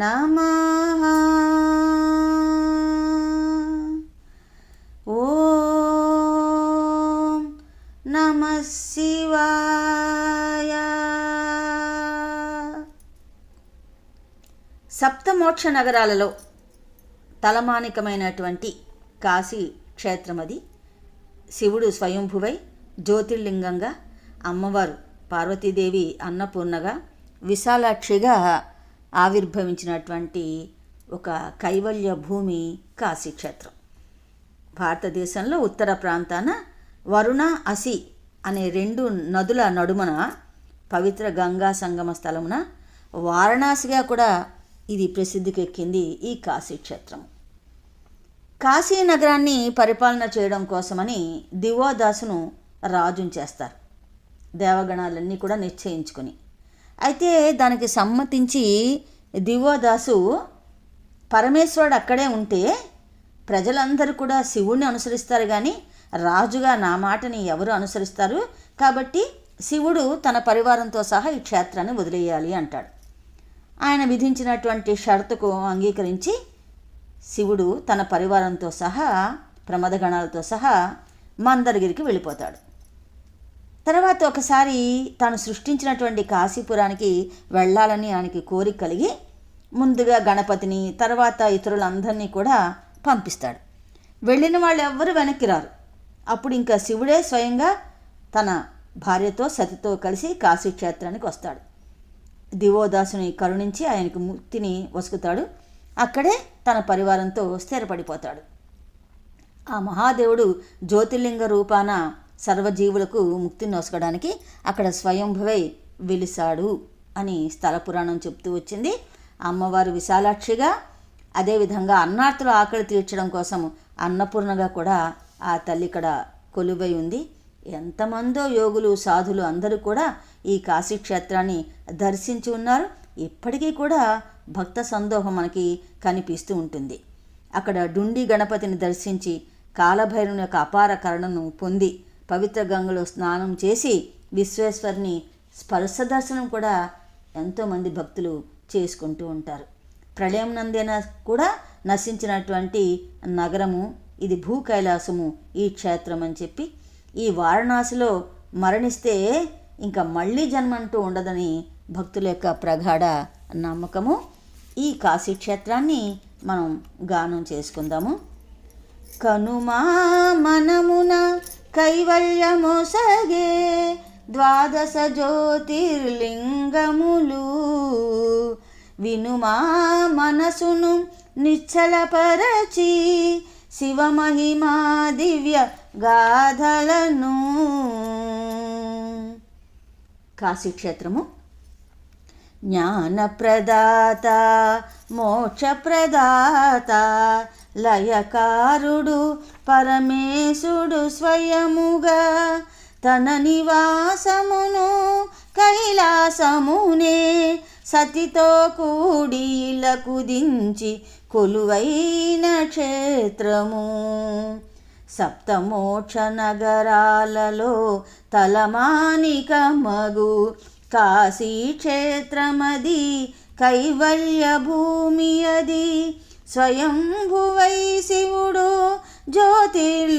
నమ ఓం నమ శివాయ సప్తమోక్ష నగరాలలో తలమానికమైనటువంటి కాశీ క్షేత్రమది. శివుడు స్వయంభువై జ్యోతిర్లింగంగా అమ్మవారు పార్వతీదేవి అన్నపూర్ణగా విశాలాక్షిగా ఆవిర్భవించినటువంటి ఒక కైవల్య భూమి కాశీక్షేత్రం. భారతదేశంలో ఉత్తర ప్రాంతాన వరుణ అసి అనే రెండు నదుల నడుమన పవిత్ర గంగా సంగమ స్థలమున వారణాసిగా కూడా ఇది ప్రసిద్ధికెక్కింది ఈ కాశీక్షేత్రం. కాశీ నగరాన్ని పరిపాలన చేయడం కోసమని దివోదాసును రాజుని చేస్తారు. దేవగణాలన్నీ కూడా నిశ్చయించుకుని. అయితే దానికి సమ్మతించి దివోదాసు పరమేశ్వరుడు అక్కడే ఉంటే ప్రజలందరూ కూడా శివుణ్ణి అనుసరిస్తారు కానీ రాజుగా నా మాటని ఎవరు అనుసరిస్తారు? కాబట్టి శివుడు తన పరివారంతో సహా ఈ క్షేత్రాన్ని వదిలేయాలి అంటాడు. ఆయన విధించినటువంటి షరతుకు అంగీకరించి శివుడు తన పరివారంతో సహా ప్రమదగణాలతో సహా మందరగిరికి వెళ్ళిపోతాడు. తర్వాత ఒకసారి తాను సృష్టించినటువంటి కాశీపురానికి వెళ్ళాలని ఆయనకి కోరిక కలిగి ముందుగా గణపతిని తర్వాత ఇతరులందరినీ కూడా పంపిస్తాడు. వెళ్ళిన వాళ్ళు ఎవ్వరు వెనక్కి రారు. అప్పుడు ఇంకా శివుడే స్వయంగా తన భార్యతో సతితో కలిసి కాశీక్షేత్రానికి వస్తాడు. దివోదాసుని కరుణించి ఆయనకు ముక్తిని వసుకుతాడు. అక్కడే తన పరివారంతో స్థిరపడిపోతాడు. ఆ మహాదేవుడు జ్యోతిర్లింగ రూపాన సర్వజీవులకు ముక్తిని నొసగడానికి అక్కడ స్వయంభువై వెలిసాడు అని స్థల పురాణం చెప్తూ వచ్చింది. అమ్మవారు విశాలాక్షిగా అదేవిధంగా అన్నార్తుల ఆకలి తీర్చడం కోసం అన్నపూర్ణగా కూడా ఆ తల్లి ఇక్కడ కొలువై ఉంది. ఎంతమందో యోగులు సాధులు అందరూ కూడా ఈ కాశీక్షేత్రాన్ని దర్శించి ఉన్నారు. ఇప్పటికీ కూడా భక్త సందోహం మనకి కనిపిస్తూ ఉంటుంది. అక్కడ డుండి గణపతిని దర్శించి కాలభైరుని యొక్క అపార కరణను పొంది పవిత్ర గంగలో స్నానం చేసి విశ్వేశ్వరుని స్పర్శ దర్శనం కూడా ఎంతోమంది భక్తులు చేసుకుంటూ ఉంటారు. ప్రళయం నందేన కూడా నశించినటువంటి నగరము ఇది భూ కైలాసము ఈ క్షేత్రం అని చెప్పి ఈ వారణాసిలో మరణిస్తే ఇంకా మళ్ళీ జన్మ అంటూ ఉండదని భక్తుల యొక్క ప్రగాఢ నమ్మకము. ఈ కాశీ క్షేత్రాన్ని మనం గానం చేసుకుందాము. కనుమా మనమున కైవల్యమొసగే ద్వాదశ జ్యోతిర్లింగములు. వినుమా మనసును నిశ్చలపరచి శివమహిమా దివ్య గాథలను. కాశీక్షేత్రము. జ్ఞానప్రదాత మోక్షప్రదాత లయకారుడు పరమేశుడు స్వయముగా తన నివాసమును కైలాసమునే సతితో కూడి ఇలకు కొలువైన క్షేత్రము. సప్తమోక్ష నగరాలలో తలమానిక మగు కాశీ క్షేత్రమది కైవల్య భూమి అది స్వయంభువై శివుడు జ్యోతిర్లింగముగా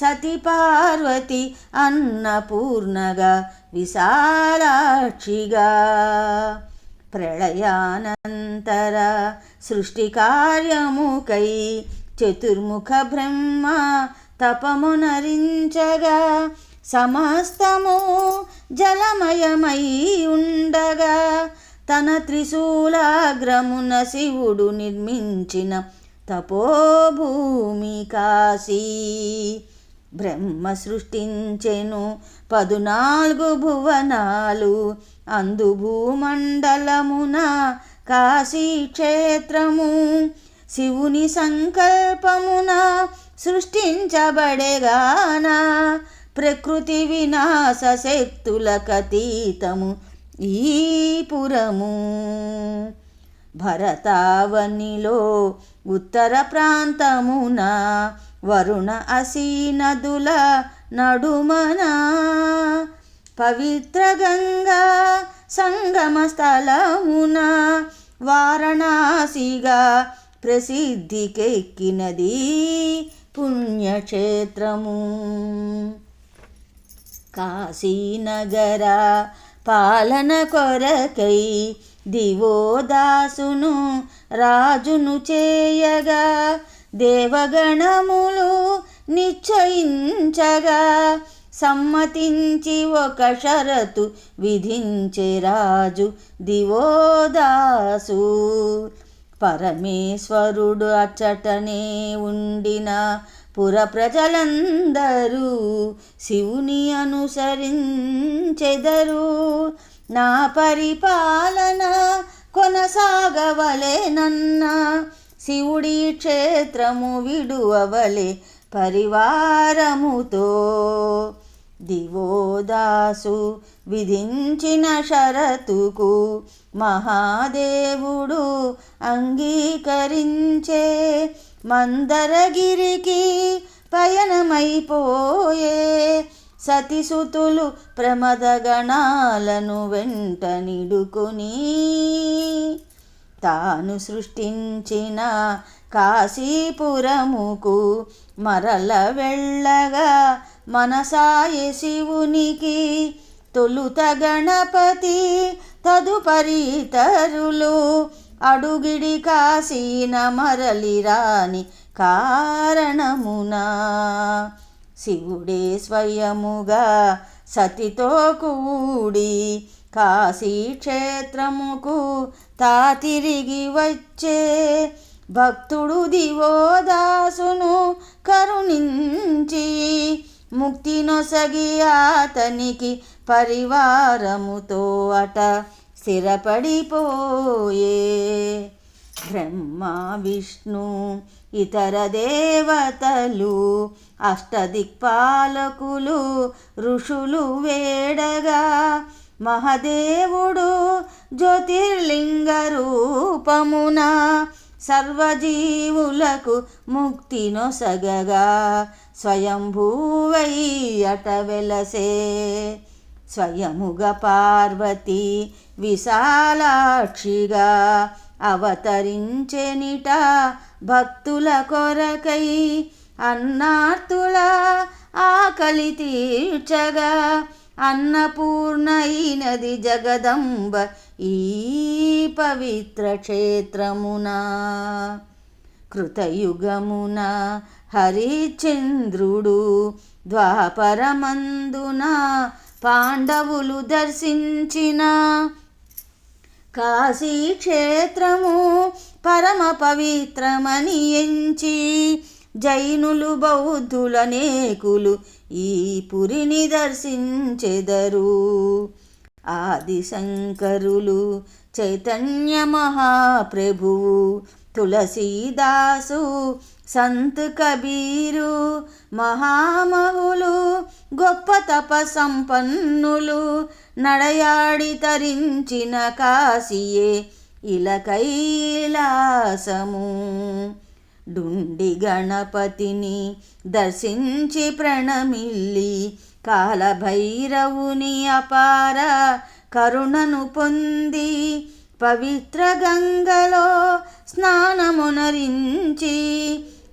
సతి పార్వతి అన్నపూర్ణగా విశాలాక్షిగా. ప్రళయానంతర సృష్టి కార్యముకై చతుర్ముఖ బ్రహ్మ తపమునరించగా సమస్తము జలమయమై ఉండగా తన త్రిశూలాగ్రమున శివుడు నిర్మించిన తపోభూమి కాశీ. బ్రహ్మ సృష్టించెను పదునాలుగు భువనాలు అందు భూమండలమున కాశీ క్షేత్రము. శివుని సంకల్పమున సృష్టించబడేగాన ప్రకృతి వినాశ శక్తులకతీతము ఈ పురము భరతావనిలో ఉత్తర ప్రాంతమున వరుణ అసీ నదుల నడుమన. పవిత్ర గంగా సంగమ స్థలమున వారణాసిగా ప్రసిద్ధికెక్కినది పుణ్యక్షేత్రము. కాశీనగర పాలన కొరకై దివోదాసును రాజును చేయగా దేవగణములు నిశ్చయించగా సమ్మతించి ఒక షరతు విధించే రాజు దివోదాసు. పరమేశ్వరుడు అచ్చటనే ఉండిన పుర ప్రజలందరూ శివుని అనుసరించెదరు. నా పరిపాలన కొనసాగవలెనన్న శివుడి క్షేత్రము విడువవలే పరివారముతో. దాసు విధించిన షరతుకు మహాదేవుడు అంగీకరించే మందరగిరికి పయనమైపోయే సతిసుతులు ప్రమదగణాలను వెంటనిడుకుని తాను సృష్టించిన కాశీపురముకు మరల వెళ్ళగా మనసాయి శివునికి తొలుత గణపతి తదుపరి ఇతరులు. అడుగిడి కాశీన మరలి రాని కారణమునా. శివుడే స్వయముగా సతితో కూడి కాశీ క్షేత్రముకు తా తిరిగి వచ్చే భక్తుడు దివోదాసును కరుణించి ముక్తి నొసగి అతనికి పరివారముతో అట స్థిరపడిపోయే. బ్రహ్మ విష్ణు ఇతర దేవతలు అష్టదిక్పాలకులు ఋషులు వేడగా మహదేవుడు జ్యోతిర్లింగ రూపమున సర్వజీవులకు ముక్తి నొసగగా స్వయంభూవై అట వెలసే స్వయముగ పార్వతి విశాలాక్షిగా అవతరించెనిట భక్తుల కొరకై అన్నార్తుల ఆకలి తీర్చగా అన్నపూర్ణైనది జగదంబ ఈ పవిత్ర క్షేత్రమున. కృతయుగమున హరిచంద్రుడు ద్వాపరమందున పాండవులు దర్శించిన కాశీ క్షేత్రము పరమ పవిత్రమని ఎంచి జైనులు బౌద్ధులనేకులు ఈ పురిని దర్శించెదరు. ఆదిశంకరులు చైతన్య మహాప్రభువు తులసీదాసు సంత్ కబీరు మహామహులు గొప్ప తప సంపన్నులు నడయాడి తరించిన కాశీయే ఇలకైలాసము. డుండి గణపతిని దర్శించి ప్రణమిల్లి కాలభైరవుని అపార కరుణను పొంది పవిత్ర గంగలో స్మరించి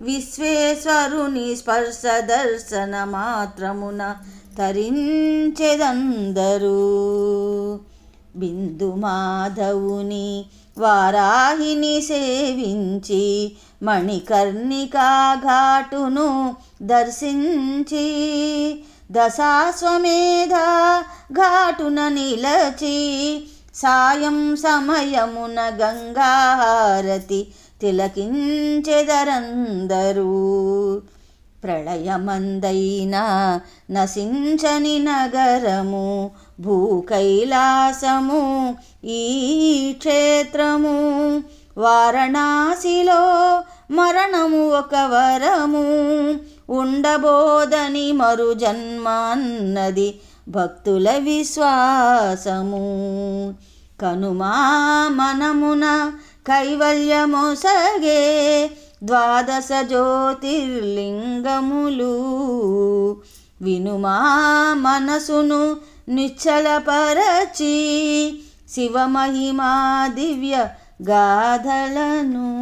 విశ్వేశ్వరుని స్పర్శ దర్శన మాత్రమున తరించెదందరూ. బిందు మాధవుని వారాహిని సేవించి మణికర్ణికా ఘాటును దర్శించి దశాశ్వమేధ ఘాటున నిలచి సాయం సమయమున గంగాహారతి తిలకించెదరందరూ. ప్రళయమందైన నశించని నగరము భూకైలాసము ఈ క్షేత్రము. వారణాసిలో మరణము ఒక వరము. ఉండబోదని మరు జన్మాన్నది భక్తుల విశ్వాసము. కనుమా మనమున కైవల్యమొసగే ద్వాదశ జ్యోతిర్లింగములు. వినుమా మనసును నిశ్చలపరచి శివమహిమా దివ్య గాథలను.